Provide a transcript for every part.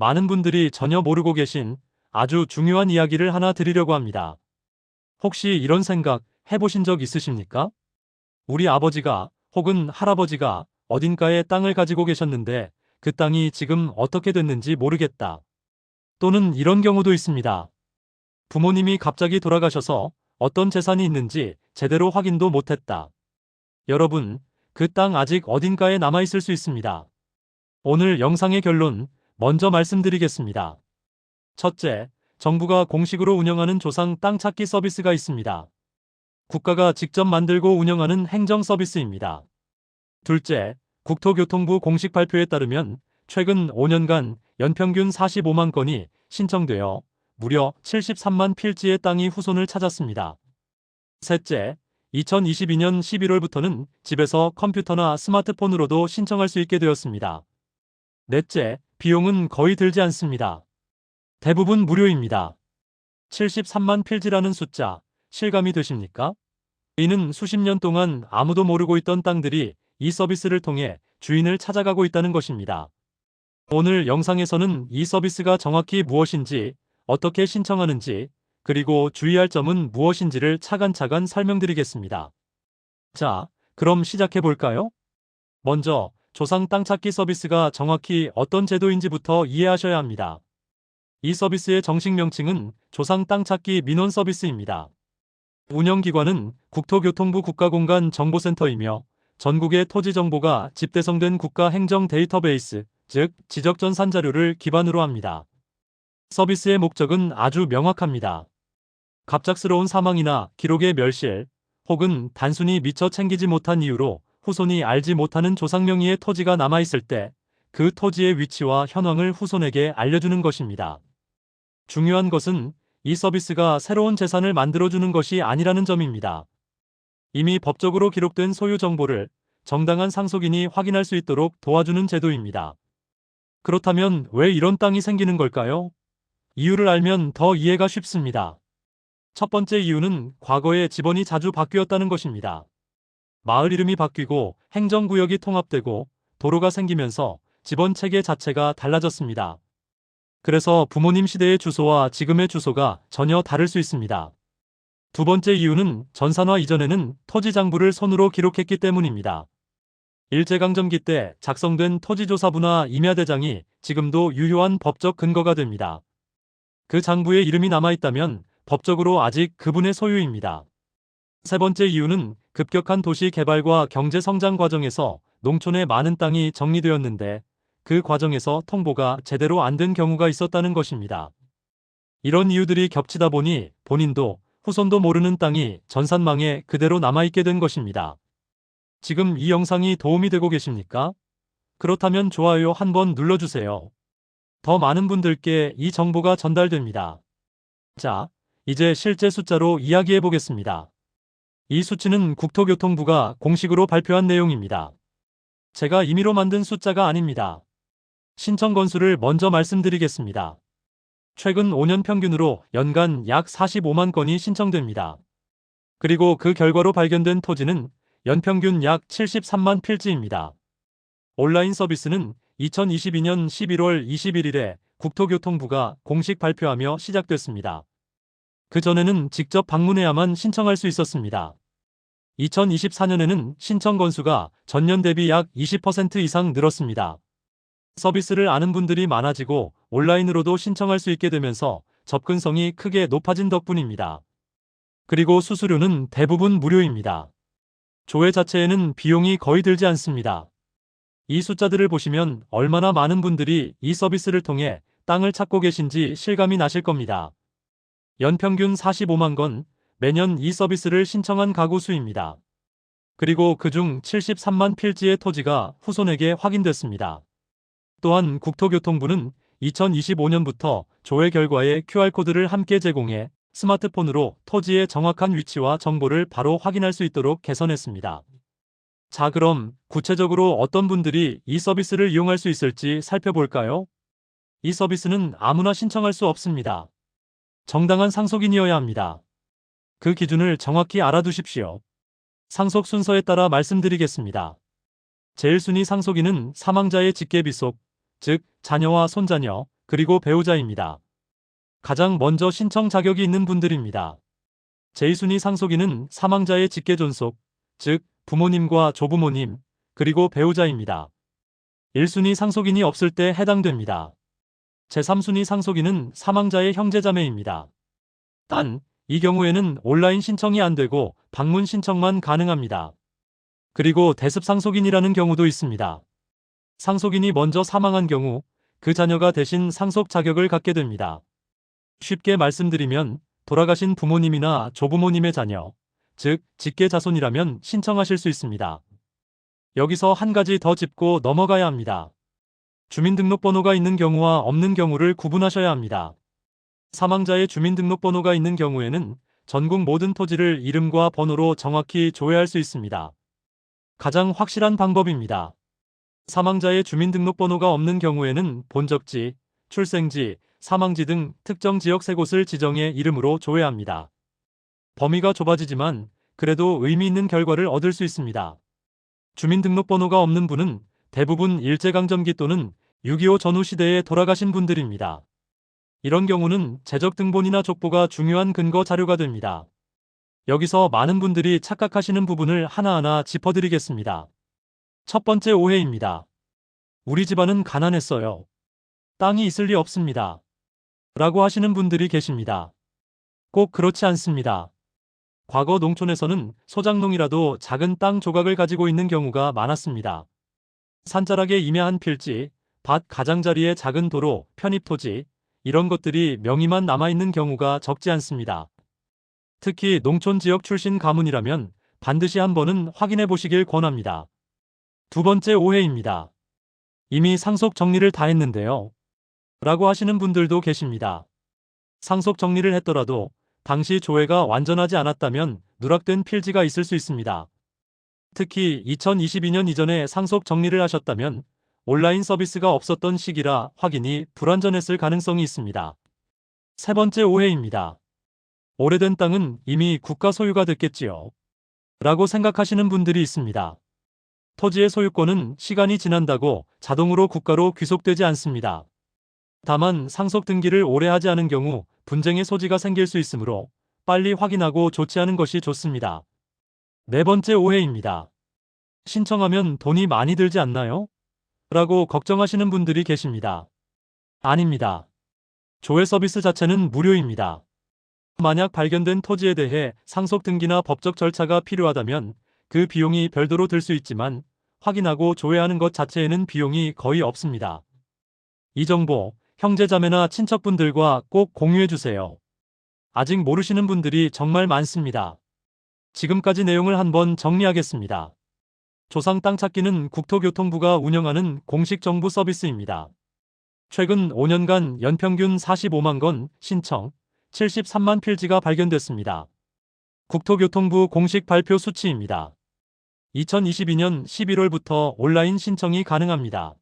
많은 분들이 전혀 모르고 계신 아주 중요한 이야기를 하나 드리려고 합니다. 혹시 이런 생각 해보신 적 있으십니까? 우리 아버지가 혹은 할아버지가 어딘가에 땅을 가지고 계셨는데 그 땅이 지금 어떻게 됐는지 모르겠다. 또는 이런 경우도 있습니다. 부모님이 갑자기 돌아가셔서 어떤 재산이 있는지 제대로 확인도 못했다. 여러분, 그 땅 아직 어딘가에 남아있을 수 있습니다. 오늘 영상의 결론 먼저 말씀드리겠습니다. 첫째, 정부가 공식으로 운영하는 조상 땅 찾기 서비스가 있습니다. 국가가 직접 만들고 운영하는 행정 서비스입니다. 둘째, 국토교통부 공식 발표에 따르면 최근 5년간 연평균 45만 건이 신청되어 무려 73만 필지의 땅이 후손을 찾았습니다. 셋째, 2022년 11월부터는 집에서 컴퓨터나 스마트폰으로도 신청할 수 있게 되었습니다. 넷째, 비용은 거의 들지 않습니다. 대부분 무료입니다. 73만 필지라는 숫자, 실감이 되십니까? 이는 수십 년 동안 아무도 모르고 있던 땅들이 이 서비스를 통해 주인을 찾아가고 있다는 것입니다. 오늘 영상에서는 이 서비스가 정확히 무엇인지, 어떻게 신청하는지, 그리고 주의할 점은 무엇인지를 차근차근 설명드리겠습니다. 자, 그럼 시작해 볼까요? 먼저 조상 땅 찾기 서비스가 정확히 어떤 제도인지부터 이해하셔야 합니다. 이 서비스의 정식 명칭은 조상 땅 찾기 민원 서비스입니다. 운영기관은 국토교통부 국가공간정보센터이며 전국의 토지 정보가 집대성된 국가 행정 데이터베이스, 즉 지적전산 자료를 기반으로 합니다. 서비스의 목적은 아주 명확합니다. 갑작스러운 사망이나 기록의 멸실, 혹은 단순히 미처 챙기지 못한 이유로 후손이 알지 못하는 조상 명의의 토지가 남아있을 때 그 토지의 위치와 현황을 후손에게 알려주는 것입니다. 중요한 것은 이 서비스가 새로운 재산을 만들어주는 것이 아니라는 점입니다. 이미 법적으로 기록된 소유 정보를 정당한 상속인이 확인할 수 있도록 도와주는 제도입니다. 그렇다면 왜 이런 땅이 생기는 걸까요? 이유를 알면 더 이해가 쉽습니다. 첫 번째 이유는 과거에 지번이 자주 바뀌었다는 것입니다. 마을 이름이 바뀌고 행정구역이 통합되고 도로가 생기면서 지번 체계 자체가 달라졌습니다. 그래서 부모님 시대의 주소와 지금의 주소가 전혀 다를 수 있습니다. 두 번째 이유는 전산화 이전에는 토지 장부를 손으로 기록했기 때문입니다. 일제강점기 때 작성된 토지조사부나 임야대장이 지금도 유효한 법적 근거가 됩니다. 그 장부에 이름이 남아있다면 법적으로 아직 그분의 소유입니다. 세 번째 이유는 급격한 도시 개발과 경제 성장 과정에서 농촌의 많은 땅이 정리되었는데 그 과정에서 통보가 제대로 안 된 경우가 있었다는 것입니다. 이런 이유들이 겹치다 보니 본인도 후손도 모르는 땅이 전산망에 그대로 남아있게 된 것입니다. 지금 이 영상이 도움이 되고 계십니까? 그렇다면 좋아요 한번 눌러주세요. 더 많은 분들께 이 정보가 전달됩니다. 자, 이제 실제 숫자로 이야기해 보겠습니다. 이 수치는 국토교통부가 공식으로 발표한 내용입니다. 제가 임의로 만든 숫자가 아닙니다. 신청 건수를 먼저 말씀드리겠습니다. 최근 5년 평균으로 연간 약 45만 건이 신청됩니다. 그리고 그 결과로 발견된 토지는 연평균 약 73만 필지입니다. 온라인 서비스는 2022년 11월 21일에 국토교통부가 공식 발표하며 시작됐습니다. 그전에는 직접 방문해야만 신청할 수 있었습니다. 2024년에는 신청 건수가 전년 대비 약 20% 이상 늘었습니다. 서비스를 아는 분들이 많아지고 온라인으로도 신청할 수 있게 되면서 접근성이 크게 높아진 덕분입니다. 그리고 수수료는 대부분 무료입니다. 조회 자체에는 비용이 거의 들지 않습니다. 이 숫자들을 보시면 얼마나 많은 분들이 이 서비스를 통해 땅을 찾고 계신지 실감이 나실 겁니다. 연평균 45만 건 매년 이 서비스를 신청한 가구 수입니다. 그리고 그중 73만 필지의 토지가 후손에게 확인됐습니다. 또한 국토교통부는 2025년부터 조회 결과에 QR코드를 함께 제공해 스마트폰으로 토지의 정확한 위치와 정보를 바로 확인할 수 있도록 개선했습니다. 자, 그럼 구체적으로 어떤 분들이 이 서비스를 이용할 수 있을지 살펴볼까요? 이 서비스는 아무나 신청할 수 없습니다. 정당한 상속인이어야 합니다. 그 기준을 정확히 알아두십시오. 상속 순서에 따라 말씀드리겠습니다. 제일 순위 상속인은 사망자의 직계비속, 즉 자녀와 손자녀, 그리고 배우자입니다. 가장 먼저 신청 자격이 있는 분들입니다. 제2순위 상속인은 사망자의 직계 존속, 즉 부모님과 조부모님, 그리고 배우자입니다. 1순위 상속인이 없을 때 해당됩니다. 제3순위 상속인은 사망자의 형제자매입니다. 단, 이 경우에는 온라인 신청이 안 되고 방문 신청만 가능합니다. 그리고 대습 상속인이라는 경우도 있습니다. 상속인이 먼저 사망한 경우 그 자녀가 대신 상속 자격을 갖게 됩니다. 쉽게 말씀드리면 돌아가신 부모님이나 조부모님의 자녀, 즉 직계 자손이라면 신청하실 수 있습니다. 여기서 한 가지 더 짚고 넘어가야 합니다. 주민등록번호가 있는 경우와 없는 경우를 구분하셔야 합니다. 사망자의 주민등록번호가 있는 경우에는 전국 모든 토지를 이름과 번호로 정확히 조회할 수 있습니다. 가장 확실한 방법입니다. 사망자의 주민등록번호가 없는 경우에는 본적지, 출생지, 사망지 등 특정 지역 세 곳을 지정해 이름으로 조회합니다. 범위가 좁아지지만 그래도 의미 있는 결과를 얻을 수 있습니다. 주민등록번호가 없는 분은 대부분 일제강점기 또는 6.25 전후 시대에 돌아가신 분들입니다. 이런 경우는 재적 등본이나 족보가 중요한 근거 자료가 됩니다. 여기서 많은 분들이 착각하시는 부분을 하나하나 짚어드리겠습니다. 첫 번째 오해입니다. 우리 집안은 가난했어요. 땅이 있을 리 없습니다. 라고 하시는 분들이 계십니다. 꼭 그렇지 않습니다. 과거 농촌에서는 소작농이라도 작은 땅 조각을 가지고 있는 경우가 많았습니다. 산자락에 임야한 필지, 밭 가장자리에 작은 도로, 편입토지, 이런 것들이 명의만 남아있는 경우가 적지 않습니다. 특히 농촌 지역 출신 가문이라면 반드시 한 번은 확인해 보시길 권합니다. 두 번째 오해입니다. 이미 상속 정리를 다 했는데요. 라고 하시는 분들도 계십니다. 상속 정리를 했더라도 당시 조회가 완전하지 않았다면 누락된 필지가 있을 수 있습니다. 특히 2022년 이전에 상속 정리를 하셨다면 온라인 서비스가 없었던 시기라 확인이 불완전했을 가능성이 있습니다. 세 번째 오해입니다. 오래된 땅은 이미 국가 소유가 됐겠지요. 라고 생각하시는 분들이 있습니다. 토지의 소유권은 시간이 지난다고 자동으로 국가로 귀속되지 않습니다. 다만 상속 등기를 오래 하지 않은 경우 분쟁의 소지가 생길 수 있으므로 빨리 확인하고 조치하는 것이 좋습니다. 네 번째 오해입니다. 신청하면 돈이 많이 들지 않나요? 라고 걱정하시는 분들이 계십니다. 아닙니다. 조회 서비스 자체는 무료입니다. 만약 발견된 토지에 대해 상속 등기나 법적 절차가 필요하다면 그 비용이 별도로 들 수 있지만 확인하고 조회하는 것 자체에는 비용이 거의 없습니다. 이 정보 형제자매나 친척분들과 꼭 공유해 주세요. 아직 모르시는 분들이 정말 많습니다. 지금까지 내용을 한번 정리하겠습니다. 조상 땅 찾기는 국토교통부가 운영하는 공식 정부 서비스입니다. 최근 5년간 연평균 45만 건 신청, 73만 필지가 발견됐습니다. 국토교통부 공식 발표 수치입니다. 2022년 11월부터 온라인 신청이 가능합니다.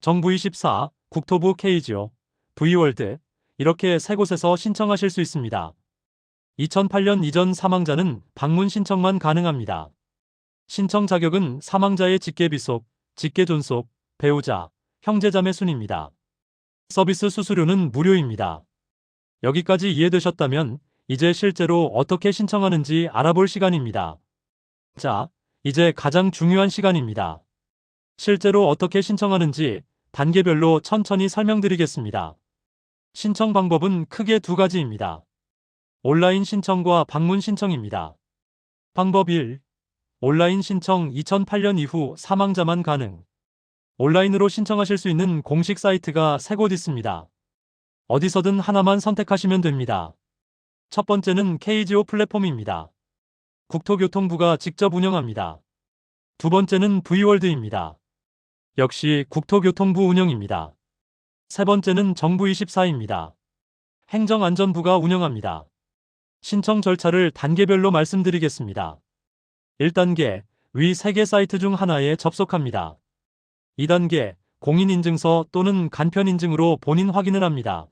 정부 24, 국토부 K지오, V월드, 이렇게 세 곳에서 신청하실 수 있습니다. 2008년 이전 사망자는 방문 신청만 가능합니다. 신청 자격은 사망자의 직계비속, 직계존속, 배우자, 형제자매 순입니다. 서비스 수수료는 무료입니다. 여기까지 이해되셨다면 이제 실제로 어떻게 신청하는지 알아볼 시간입니다. 자, 이제 가장 중요한 시간입니다. 실제로 어떻게 신청하는지 단계별로 천천히 설명드리겠습니다. 신청 방법은 크게 두 가지입니다. 온라인 신청과 방문 신청입니다. 방법 1. 온라인 신청 2008년 이후 사망자만 가능. 온라인으로 신청하실 수 있는 공식 사이트가 세곳 있습니다. 어디서든 하나만 선택하시면 됩니다. 첫 번째는 KGO 플랫폼입니다. 국토교통부가 직접 운영합니다. 두 번째는 V월드입니다. 역시 국토교통부 운영입니다. 세 번째는 정부24입니다. 행정안전부가 운영합니다. 신청 절차를 단계별로 말씀드리겠습니다. 1단계, 위 3개 사이트 중 하나에 접속합니다. 2단계, 공인인증서 또는 간편인증으로 본인 확인을 합니다.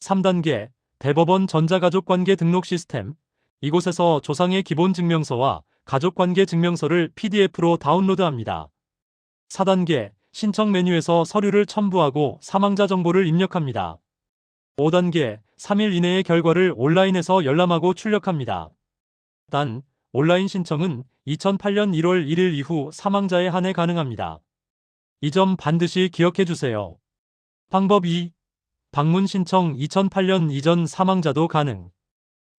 3단계, 대법원 전자가족관계 등록 시스템. 이곳에서 조상의 기본 증명서와 가족관계 증명서를 PDF로 다운로드합니다. 4단계, 신청 메뉴에서 서류를 첨부하고 사망자 정보를 입력합니다. 5단계 3일 이내의 결과를 온라인에서 열람하고 출력합니다. 단, 온라인 신청은 2008년 1월 1일 이후 사망자에 한해 가능합니다. 이 점 반드시 기억해 주세요. 방법 2. 방문 신청 2008년 이전 사망자도 가능.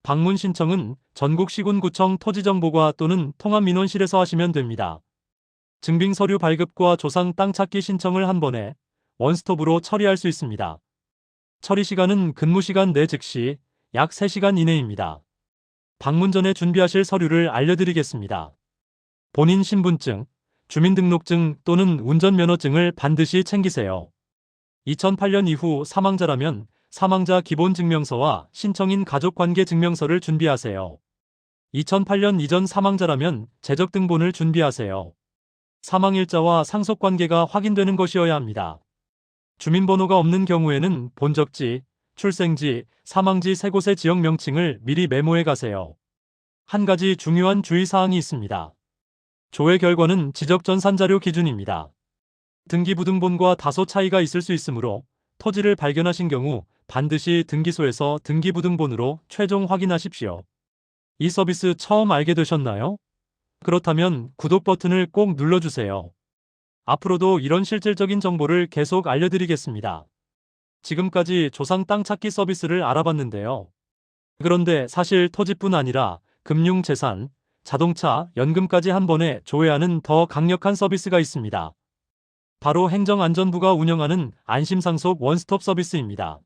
방문 신청은 전국 시군구청 토지정보과 또는 통합민원실에서 하시면 됩니다. 증빙 서류 발급과 조상 땅 찾기 신청을 한 번에 원스톱으로 처리할 수 있습니다. 처리 시간은 근무 시간 내 즉시 약 3시간 이내입니다. 방문 전에 준비하실 서류를 알려드리겠습니다. 본인 신분증, 주민등록증 또는 운전면허증을 반드시 챙기세요. 2008년 이후 사망자라면 사망자 기본증명서와 신청인 가족관계 증명서를 준비하세요. 2008년 이전 사망자라면 재적등본을 준비하세요. 사망일자와 상속관계가 확인되는 것이어야 합니다. 주민번호가 없는 경우에는 본적지, 출생지, 사망지 세 곳의 지역 명칭을 미리 메모해 가세요. 한 가지 중요한 주의사항이 있습니다. 조회 결과는 지적전산자료 기준입니다. 등기부등본과 다소 차이가 있을 수 있으므로 토지를 발견하신 경우 반드시 등기소에서 등기부등본으로 최종 확인하십시오. 이 서비스 처음 알게 되셨나요? 그렇다면 구독 버튼을 꼭 눌러주세요. 앞으로도 이런 실질적인 정보를 계속 알려드리겠습니다. 지금까지 조상 땅 찾기 서비스를 알아봤는데요. 그런데 사실 토지뿐 아니라 금융 재산, 자동차, 연금까지 한 번에 조회하는 더 강력한 서비스가 있습니다. 바로 행정안전부가 운영하는 안심상속 원스톱 서비스입니다.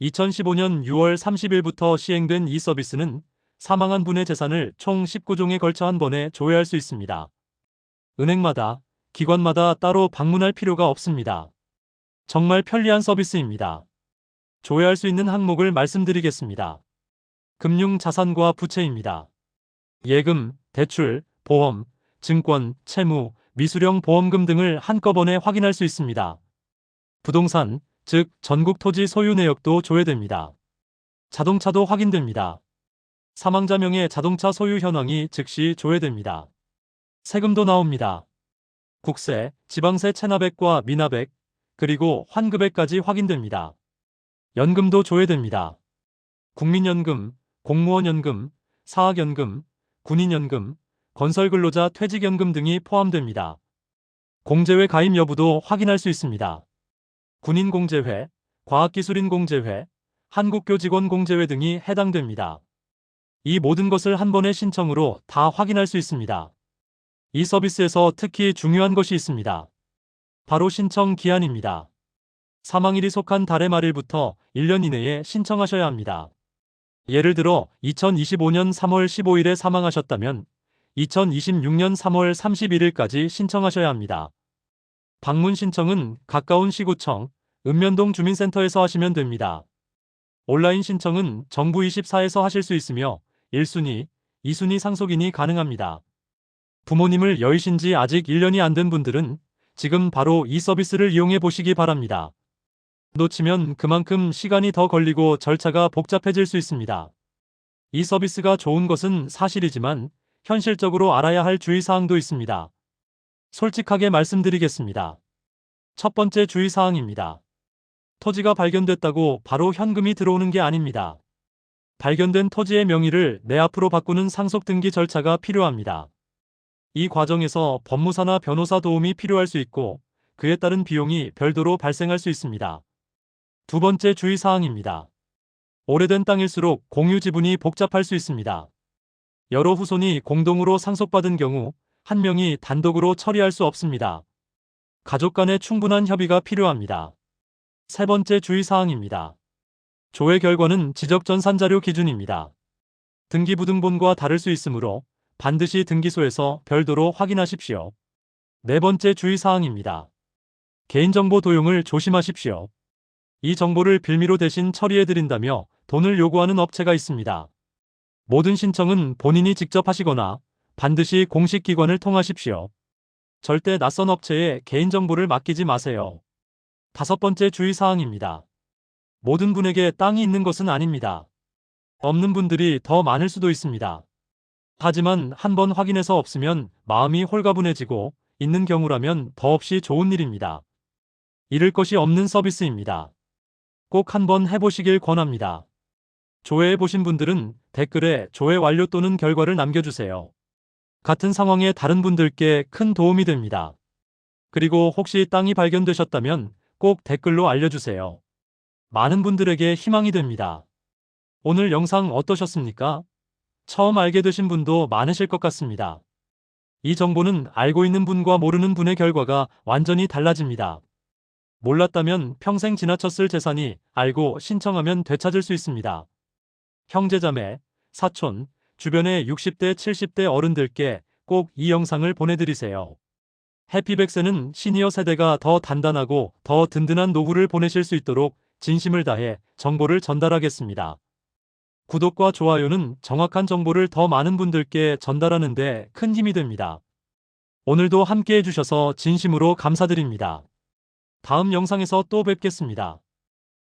2015년 6월 30일부터 시행된 이 서비스는 사망한 분의 재산을 총 19종에 걸쳐 한 번에 조회할 수 있습니다. 은행마다, 기관마다 따로 방문할 필요가 없습니다. 정말 편리한 서비스입니다. 조회할 수 있는 항목을 말씀드리겠습니다. 금융 자산과 부채입니다. 예금, 대출, 보험, 증권, 채무, 미수령 보험금 등을 한꺼번에 확인할 수 있습니다. 부동산, 즉 전국 토지 소유 내역도 조회됩니다. 자동차도 확인됩니다. 사망자 명의 자동차 소유 현황이 즉시 조회됩니다. 세금도 나옵니다. 국세, 지방세 체납액과 미납액, 그리고 환급액까지 확인됩니다. 연금도 조회됩니다. 국민연금, 공무원연금, 사학연금, 군인연금, 건설근로자 퇴직연금 등이 포함됩니다. 공제회 가입 여부도 확인할 수 있습니다. 군인공제회, 과학기술인공제회, 한국교직원공제회 등이 해당됩니다. 이 모든 것을 한 번의 신청으로 다 확인할 수 있습니다. 이 서비스에서 특히 중요한 것이 있습니다. 바로 신청 기한입니다. 사망일이 속한 달의 말일부터 1년 이내에 신청하셔야 합니다. 예를 들어 2025년 3월 15일에 사망하셨다면 2026년 3월 31일까지 신청하셔야 합니다. 방문 신청은 가까운 시구청, 읍면동 주민센터에서 하시면 됩니다. 온라인 신청은 정부 24에서 하실 수 있으며 1순위, 2순위 상속인이 가능합니다. 부모님을 여의신 지 아직 1년이 안 된 분들은 지금 바로 이 서비스를 이용해 보시기 바랍니다. 놓치면 그만큼 시간이 더 걸리고 절차가 복잡해질 수 있습니다. 이 서비스가 좋은 것은 사실이지만 현실적으로 알아야 할 주의사항도 있습니다. 솔직하게 말씀드리겠습니다. 첫 번째 주의사항입니다. 토지가 발견됐다고 바로 현금이 들어오는 게 아닙니다. 발견된 토지의 명의를 내 앞으로 바꾸는 상속 등기 절차가 필요합니다. 이 과정에서 법무사나 변호사 도움이 필요할 수 있고 그에 따른 비용이 별도로 발생할 수 있습니다. 두 번째 주의사항입니다. 오래된 땅일수록 공유 지분이 복잡할 수 있습니다. 여러 후손이 공동으로 상속받은 경우 한 명이 단독으로 처리할 수 없습니다. 가족 간의 충분한 협의가 필요합니다. 세 번째 주의사항입니다. 조회 결과는 지적전산자료 기준입니다. 등기부등본과 다를 수 있으므로 반드시 등기소에서 별도로 확인하십시오. 네 번째 주의사항입니다. 개인정보 도용을 조심하십시오. 이 정보를 빌미로 대신 처리해드린다며 돈을 요구하는 업체가 있습니다. 모든 신청은 본인이 직접 하시거나 반드시 공식 기관을 통하십시오. 절대 낯선 업체에 개인정보를 맡기지 마세요. 다섯 번째 주의사항입니다. 모든 분에게 땅이 있는 것은 아닙니다. 없는 분들이 더 많을 수도 있습니다. 하지만 한번 확인해서 없으면 마음이 홀가분해지고 있는 경우라면 더없이 좋은 일입니다. 잃을 것이 없는 서비스입니다. 꼭 한번 해보시길 권합니다. 조회해 보신 분들은 댓글에 조회 완료 또는 결과를 남겨주세요. 같은 상황의 다른 분들께 큰 도움이 됩니다. 그리고 혹시 땅이 발견되셨다면 꼭 댓글로 알려주세요. 많은 분들에게 희망이 됩니다. 오늘 영상 어떠셨습니까? 처음 알게 되신 분도 많으실 것 같습니다. 이 정보는 알고 있는 분과 모르는 분의 결과가 완전히 달라집니다. 몰랐다면 평생 지나쳤을 재산이 알고 신청하면 되찾을 수 있습니다. 형제자매, 사촌, 주변의 60대, 70대 어른들께 꼭 이 영상을 보내드리세요. 해피백세는 시니어 세대가 더 단단하고 더 든든한 노후를 보내실 수 있도록 진심을 다해 정보를 전달하겠습니다. 구독과 좋아요는 정확한 정보를 더 많은 분들께 전달하는 데 큰 힘이 됩니다. 오늘도 함께 해주셔서 진심으로 감사드립니다. 다음 영상에서 또 뵙겠습니다.